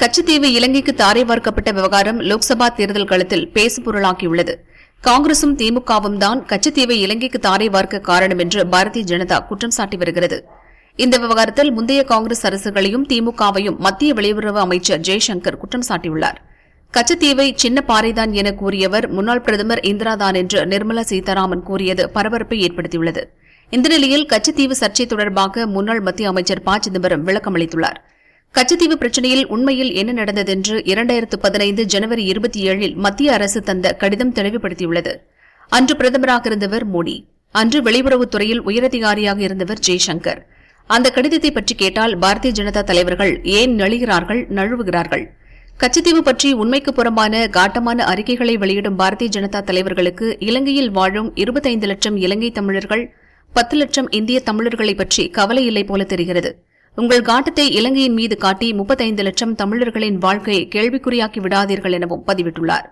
கச்சத்தீவு இலங்கைக்கு தாரை வார்க்கப்பட்ட விவகாரம் லோக்சபா தேர்தல் களத்தில் பேசுபொருளாகியுள்ளது. காங்கிரசும் திமுகவும் தான் கச்சத்தீவை இலங்கைக்கு தாரை வார்க்க காரணம் என்று பாரதிய ஜனதா குற்றம் சாட்டி வருகிறது. இந்த விவகாரத்தில் முந்தைய காங்கிரஸ் அரசுகளையும் திமுகவையும் மத்திய வெளியுறவு அமைச்சர் ஜெய்சங்கர் குற்றம் சாட்டியுள்ளார். கச்சத்தீவை சின்ன பாறைதான் என கூறியவர் முன்னாள் பிரதமர் இந்திராதான் என்று நிர்மலா சீதாராமன் கூறியது பரபரப்பை ஏற்படுத்தியுள்ளது. இந்த நிலையில் கச்சத்தீவு சர்ச்சை தொடர்பாக முன்னாள் மத்திய அமைச்சர் ப. சிதம்பரம் விளக்கம் கச்சத்தீவு பிரச்சினையில் உண்மையில் என்ன நடந்ததென்று இரண்டாயிரத்து பதினைந்து ஜனவரி இருபத்தி ஏழில் மத்திய அரசு தந்த கடிதம் தெளிவுபடுத்தியுள்ளது. அன்று பிரதமராக இருந்தவர் மோடி அன்று வெளியுறவுத்துறையில் உயரதிகாரியாக இருந்தவர் ஜெய்சங்கர். அந்த கடிதத்தை பற்றி கேட்டால் பாரதிய ஜனதா தலைவர்கள் ஏன் நழுகிறார்கள் நழுவுகிறார்கள்? கச்சத்தீவு பற்றி உண்மைக்கு புறம்பான காட்டமான அறிக்கைகளை வெளியிடும் பாரதிய ஜனதா தலைவர்களுக்கு இலங்கையில் வாழும் இருபத்தைந்து லட்சம் இலங்கை தமிழர்கள் பத்து லட்சம் இந்திய தமிழர்களை பற்றி கவலை இல்லை போல தெரிகிறது. உங்கள் காட்டத்தை இலங்கையின் மீது காட்டி முப்பத்தைந்து லட்சம் தமிழர்களின் வாழ்க்கையை கேள்விக்குறியாக்கி விடாதீர்கள் எனவும் பதிவிட்டுள்ளார்.